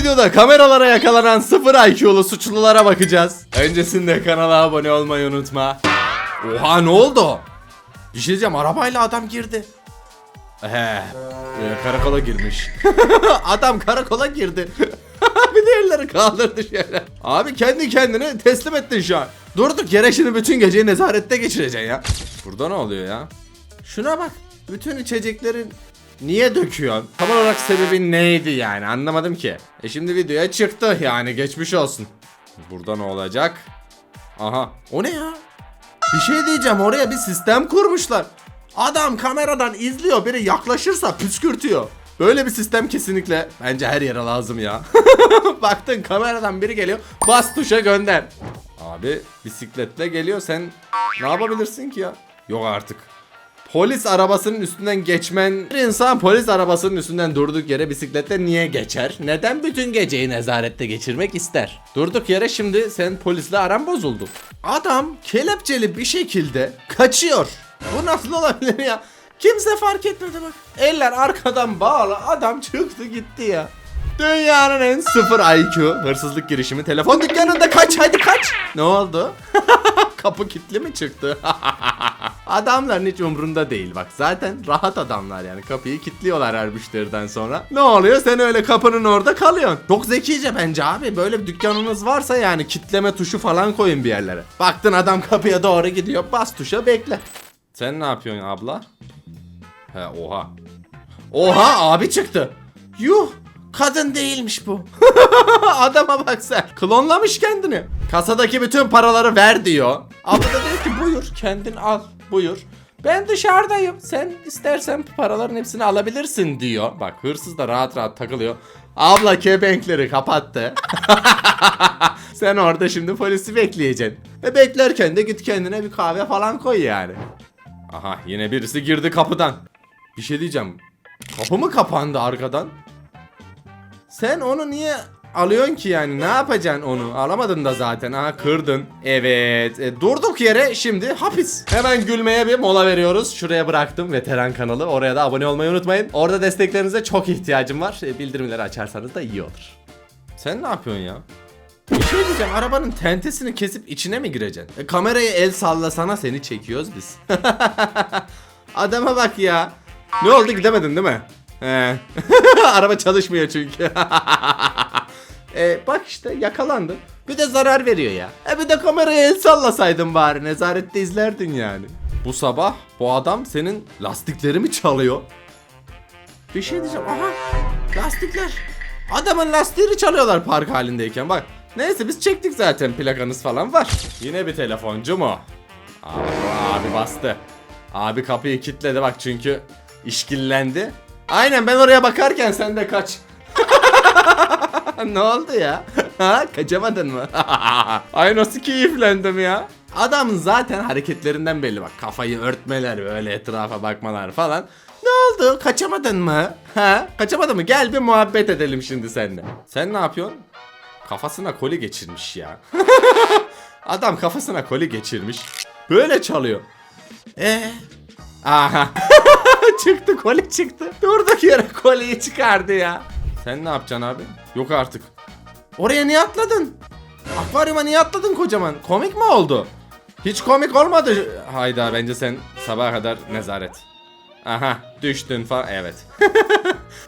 videoda kameralara yakalanan 0 IQ'lu suçlulara bakacağız. Öncesinde kanala abone olmayı unutma. Oha ne oldu? Bir şey diyeceğim arabayla adam girdi. He, e, karakola girmiş. adam karakola girdi. bir de elleri kaldırdı şöyle. Abi kendi kendine teslim ettin şu an. Durduk yere şimdi bütün geceyi nezarette geçireceksin ya. Burada ne oluyor ya? Şuna bak. Bütün içeceklerin niye döküyorsun? Tam olarak sebebi neydi yani anlamadım ki. E şimdi videoya çıktı yani geçmiş olsun. Burada ne olacak? Aha o ne ya? Bir şey diyeceğim oraya bir sistem kurmuşlar. Adam kameradan izliyor biri yaklaşırsa püskürtüyor. Böyle bir sistem kesinlikle bence her yere lazım ya. Baktın kameradan biri geliyor bas tuşa gönder. Abi bisikletle geliyor sen ne yapabilirsin ki ya? Yok artık. Polis arabasının üstünden geçmen bir insan polis arabasının üstünden durduk yere bisikletle niye geçer? Neden bütün geceyi nezarette geçirmek ister? Durduk yere şimdi sen polisle aran bozuldu. Adam kelepçeli bir şekilde kaçıyor. Bu nasıl olabilir ya? Kimse fark etmedi bak. Eller arkadan bağlı adam çıktı gitti ya. Dünyanın en sıfır IQ hırsızlık girişimi telefon dükkanında kaç hadi kaç. Ne oldu? Kapı kilitli mi çıktı? Adamların hiç umrunda değil bak. Zaten rahat adamlar yani. Kapıyı kilitliyorlar her müşteriden sonra. Ne oluyor? Sen öyle kapının orada kalıyorsun. Çok zekice bence abi. Böyle bir dükkanınız varsa yani kitleme tuşu falan koyun bir yerlere. Baktın adam kapıya doğru gidiyor. Bas tuşa bekle. Sen ne yapıyorsun abla? He oha. Oha abi çıktı. Yuh. Kadın değilmiş bu. Adama bak sen. Klonlamış kendini. Kasadaki bütün paraları ver diyor. Abla da diyor ki buyur kendin al buyur. Ben dışarıdayım. Sen istersen paraların hepsini alabilirsin diyor. Bak hırsız da rahat rahat takılıyor. Abla kepenkleri kapattı. Sen orada şimdi polisi bekleyeceksin. E beklerken de git kendine bir kahve falan koy yani. Aha yine birisi girdi kapıdan. Bir şey diyeceğim. Kapı mı kapandı arkadan? Sen onu niye alıyorsun ki yani? Ne yapacaksın onu? Alamadın da zaten. Aha kırdın. Evet. E, durduk yere şimdi hapis. Hemen gülmeye bir mola veriyoruz. Şuraya bıraktım veteran kanalı. Oraya da abone olmayı unutmayın. Orada desteklerinize çok ihtiyacım var. E, bildirimleri açarsanız da iyi olur. Sen ne yapıyorsun ya? Bir şey diyeceğim arabanın tentesini kesip içine mi gireceksin? E, kamerayı el sallasana seni çekiyoruz biz. Adama bak ya. Ne oldu gidemedin değil mi? He. Araba çalışmıyor çünkü. e, bak işte yakalandın. Bir de zarar veriyor ya. E bir de kameraya el sallasaydın bari nezarette izlerdin yani. Bu sabah bu adam senin lastikleri mi çalıyor? Bir şey diyeceğim. Aha lastikler. Adamın lastiğini çalıyorlar park halindeyken bak. Neyse biz çektik zaten plakanız falan var. Yine bir telefoncu mu? Abi, abi bastı. Abi kapıyı kilitledi bak çünkü işkillendi. Aynen ben oraya bakarken sen de kaç. ne oldu ya? Ha kaçamadın mı? Ay nasıl keyiflendim ya. Adamın zaten hareketlerinden belli bak. Kafayı örtmeler böyle etrafa bakmalar falan. Ne oldu? Kaçamadın mı? Ha? Kaçamadın mı? Gel bir muhabbet edelim şimdi seninle. Sen ne yapıyorsun? Kafasına koli geçirmiş ya. Adam kafasına koli geçirmiş. Böyle çalıyor. Ee? Aha. çıktı koli çıktı. Durduk yere koliyi çıkardı ya. Sen ne yapacaksın abi? Yok artık. Oraya niye atladın? Akvaryuma niye atladın kocaman? Komik mi oldu? Hiç komik olmadı. Hayda bence sen sabaha kadar nezaret. Aha düştün falan evet.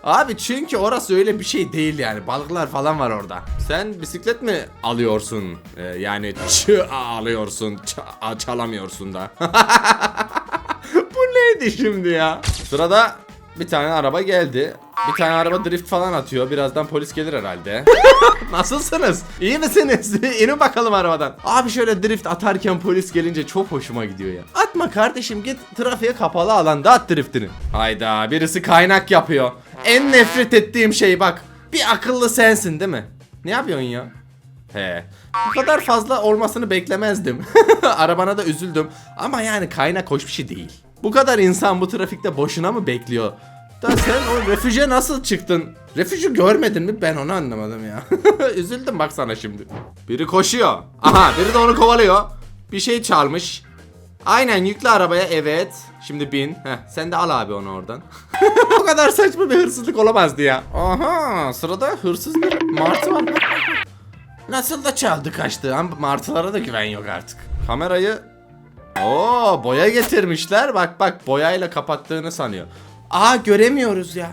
Abi çünkü orası öyle bir şey değil yani balıklar falan var orada. Sen bisiklet mi alıyorsun? Ee, yani çı alıyorsun ç- çalamıyorsun da. Bu neydi şimdi ya? Sırada bir tane araba geldi. Bir tane araba drift falan atıyor. Birazdan polis gelir herhalde. Nasılsınız? İyi misiniz? İnin bakalım arabadan. Abi şöyle drift atarken polis gelince çok hoşuma gidiyor ya. Atma kardeşim git trafiğe kapalı alanda at driftini. Hayda birisi kaynak yapıyor. En nefret ettiğim şey bak. Bir akıllı sensin değil mi? Ne yapıyorsun ya? He. Bu kadar fazla olmasını beklemezdim. Arabana da üzüldüm. Ama yani kaynak hoş bir şey değil. Bu kadar insan bu trafikte boşuna mı bekliyor? Da sen o refüje nasıl çıktın? Refüjü görmedin mi? Ben onu anlamadım ya. Üzüldüm bak sana şimdi. Biri koşuyor. Aha biri de onu kovalıyor. Bir şey çalmış. Aynen yüklü arabaya evet. Şimdi bin. Heh, sen de al abi onu oradan. o kadar saçma bir hırsızlık olamazdı ya. Aha sırada hırsız bir martı var. Nasıl da çaldı kaçtı. Martılara da güven yok artık. Kamerayı Oo boya getirmişler. Bak bak boyayla kapattığını sanıyor. Aa göremiyoruz ya.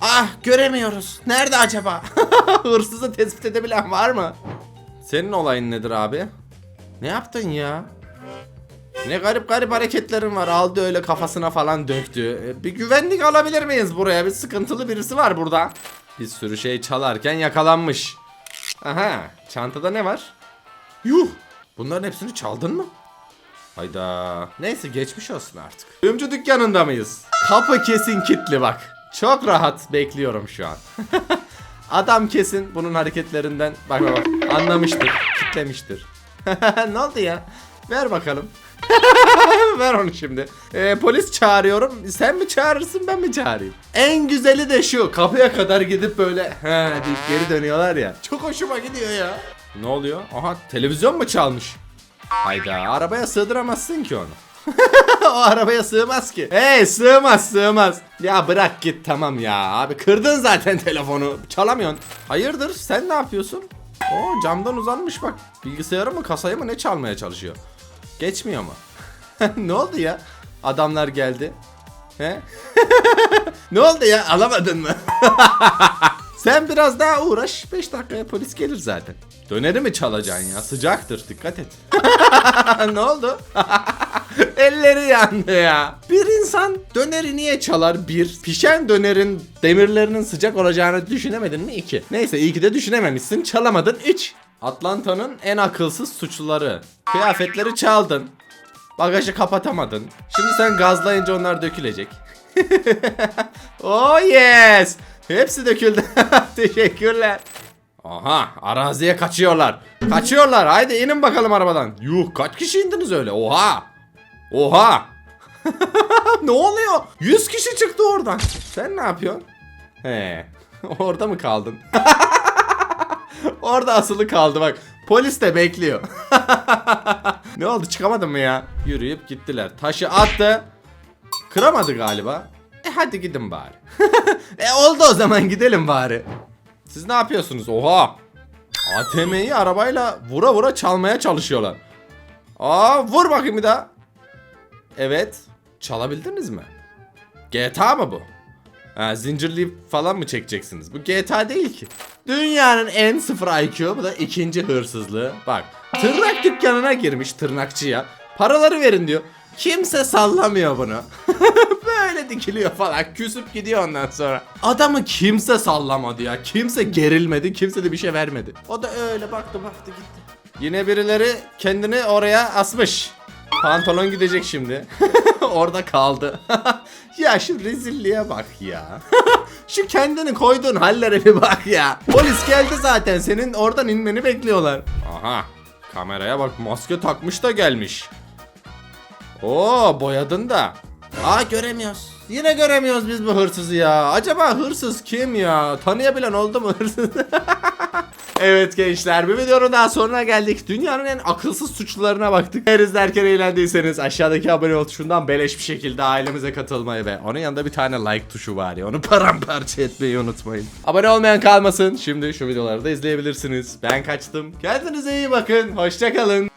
Ah göremiyoruz. Nerede acaba? Hırsızı tespit edebilen var mı? Senin olayın nedir abi? Ne yaptın ya? Ne garip garip hareketlerin var. Aldı öyle kafasına falan döktü. E, Bir güvenlik alabilir miyiz buraya? Bir sıkıntılı birisi var burada. Bir sürü şey çalarken yakalanmış. Aha, çantada ne var? Yuh! Bunların hepsini çaldın mı? Hayda. Neyse geçmiş olsun artık. Kuyumcu dükkanında mıyız? Kapı kesin kilitli bak. Çok rahat bekliyorum şu an. Adam kesin bunun hareketlerinden bak bak bak anlamıştır. Kitlemiştir. ne oldu ya? Ver bakalım. Ver onu şimdi. Ee, polis çağırıyorum. Sen mi çağırırsın ben mi çağırayım? En güzeli de şu. Kapıya kadar gidip böyle he deyip geri dönüyorlar ya. Çok hoşuma gidiyor ya. Ne oluyor? Aha televizyon mu çalmış? Hayda arabaya sığdıramazsın ki onu. o arabaya sığmaz ki. Hey sığmaz sığmaz. Ya bırak git tamam ya. Abi kırdın zaten telefonu. Çalamıyorsun. Hayırdır sen ne yapıyorsun? Oo camdan uzanmış bak. Bilgisayarı mı kasayı mı ne çalmaya çalışıyor. Geçmiyor mu? ne oldu ya? Adamlar geldi. He? ne oldu ya? Alamadın mı? Sen biraz daha uğraş. 5 dakikaya polis gelir zaten. Döneri mi çalacaksın ya? Sıcaktır dikkat et. ne oldu? Elleri yandı ya. Bir insan döneri niye çalar? Bir. Pişen dönerin demirlerinin sıcak olacağını düşünemedin mi? İki. Neyse iyi ki de düşünememişsin. Çalamadın. Üç. Atlanta'nın en akılsız suçluları. Kıyafetleri çaldın. Bagajı kapatamadın. Şimdi sen gazlayınca onlar dökülecek. oh yes. Hepsi döküldü. Teşekkürler. Aha araziye kaçıyorlar. Kaçıyorlar. Haydi inin bakalım arabadan. Yuh kaç kişi indiniz öyle? Oha. Oha. ne oluyor? 100 kişi çıktı oradan. Sen ne yapıyorsun? He. Orada mı kaldın? Orada asılı kaldı bak. Polis de bekliyor. ne oldu çıkamadın mı ya? Yürüyüp gittiler. Taşı attı. Kıramadı galiba. E hadi gidin bari. e oldu o zaman gidelim bari. Siz ne yapıyorsunuz? Oha. ATM'yi arabayla vura vura çalmaya çalışıyorlar. Aa vur bakayım bir daha. Evet. Çalabildiniz mi? GTA mı bu? Ha, zincirli falan mı çekeceksiniz? Bu GTA değil ki. Dünyanın en sıfır IQ bu da ikinci hırsızlığı. Bak tırnak dükkanına girmiş tırnakçıya. Paraları verin diyor. Kimse sallamıyor bunu. Böyle dikiliyor falan. Küsüp gidiyor ondan sonra. Adamı kimse sallamadı ya. Kimse gerilmedi. Kimse de bir şey vermedi. O da öyle baktı baktı gitti. Yine birileri kendini oraya asmış. Pantolon gidecek şimdi. Orada kaldı. ya şu rezilliğe bak ya. şu kendini koyduğun hallere bir bak ya. Polis geldi zaten. Senin oradan inmeni bekliyorlar. Aha. Kameraya bak maske takmış da gelmiş. Oo boyadın da. Aa göremiyoruz. Yine göremiyoruz biz bu hırsızı ya. Acaba hırsız kim ya? Tanıyabilen oldu mu hırsız? evet gençler bir videonun daha sonuna geldik. Dünyanın en akılsız suçlularına baktık. Eğer izlerken eğlendiyseniz aşağıdaki abone ol tuşundan beleş bir şekilde ailemize katılmayı ve onun yanında bir tane like tuşu var ya onu paramparça etmeyi unutmayın. Abone olmayan kalmasın. Şimdi şu videoları da izleyebilirsiniz. Ben kaçtım. Kendinize iyi bakın. Hoşçakalın.